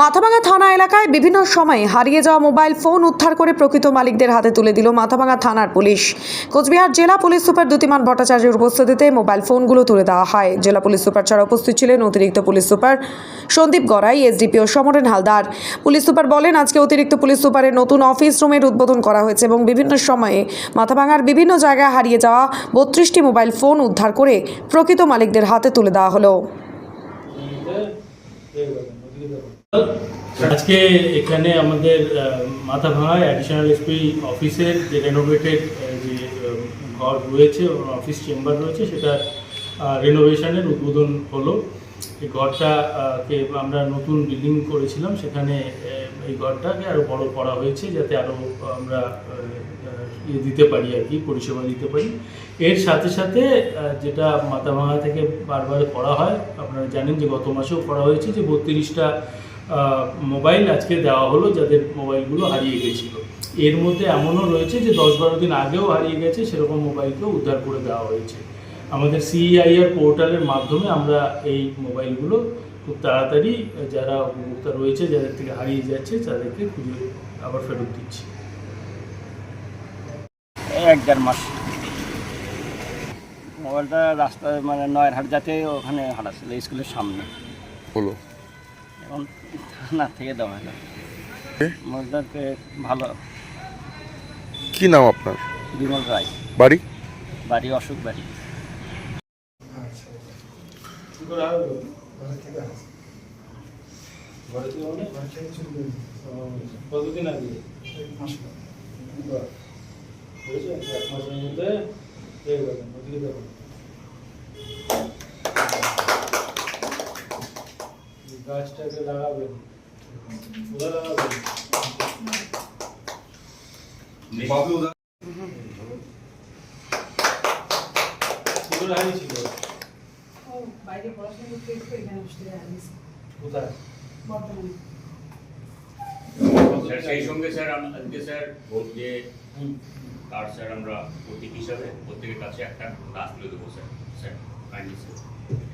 মাথাভাঙা থানা এলাকায় বিভিন্ন সময়ে হারিয়ে যাওয়া মোবাইল ফোন উদ্ধার করে প্রকৃত মালিকদের হাতে তুলে দিল মাথাভাঙা থানার পুলিশ। কোচবিহার জেলা পুলিশ সুপার দ্যুতিমান ভট্টাচার্যের উপস্থিতিতে মোবাইল ফোনগুলো তুলে দেওয়া হয়। জেলা পুলিশ সুপার ছাড়া উপস্থিত ছিলেন অতিরিক্ত police super Sandip Garai, SDPO Samaren Haldar. Police super বলেন, আজকে অতিরিক্ত পুলিশ সুপারের নতুন অফিস রুমের উদ্বোধন করা হয়েছে এবং বিভিন্ন সময়ে মাথাভাঙার বিভিন্ন জায়গায় হারিয়ে যাওয়া বত্রিশটি মোবাইল ফোন উদ্ধার করে প্রকৃত মালিকদের হাতে তুলে দেওয়া হলো। আজকে এখানে আমাদের মাথা ভাঙা অ্যাডিশনাল এসপি অফিসের যে রেনোভেটেড যে ঘর রয়েছে অফিস চেম্বার রয়েছে, সেটা রেনোভেশনের উদ্বোধন হলো। এই ঘরটাকে আমরা নতুন বিল্ডিং করেছিলাম, সেখানে এই ঘরটাকে আরও বড় করা হয়েছে, যাতে আরও আমরা ইয়ে দিতে পারি আর কি, পরিষেবা দিতে পারি। এর সাথে সাথে যেটা মাথাভাঙা থেকে বারবার করা হয়, আপনারা জানেন যে গত মাসেও করা হয়েছে যে বত্রিশটা মোবাইল আজকে দেওয়া হলো যাদের মোবাইলগুলো হারিয়ে গেছিল। এর মধ্যে এমনও রয়েছে যে দশ বারো দিন আগেও হারিয়ে গেছে সেরকম মোবাইলকেও উদ্ধার করে দেওয়া হয়েছে। আমাদের সিআইআর পোর্টালের মাধ্যমে আমরা এই মোবাইলগুলো খুব তাড়াতাড়ি যারা উপভোক্তা রয়েছে যাদের থেকে হারিয়ে যাচ্ছে তাদেরকে খুঁজে আবার ফেরত দিচ্ছি। এক দেড় মাস। মোবাইলটা রাস্তায় মানে নয়েরহাট যাতে ওখানে হারাচ্ছিল স্কুলের সামনে। হলো। এখন থানা থেকে দেওয়া হলো। এ? ভালো। কি নাম আপনার? বিমল রায়। বাড়ি? বাড়ি অশোক বাড়ি। কতদিন আগে? এক মাসের মধ্যে? যাবেন ওদিকে দেখুন এই গাছটাকে লাগাবেন কোথায় লাগাবেন কোথায় হারিয়েছিল ও বাইরে পড়াশোনা করতে একটু এখানে বসতে হারিয়েছে কোথায় বর্তমানে স্যার সেই সঙ্গে স্যার আজকে স্যার ভোট দিয়ে তার স্যার আমরা প্রতীক হিসাবে প্রত্যেকের কাছে একটা গাছ তুলে দেবো, স্যার। Sir kindly sir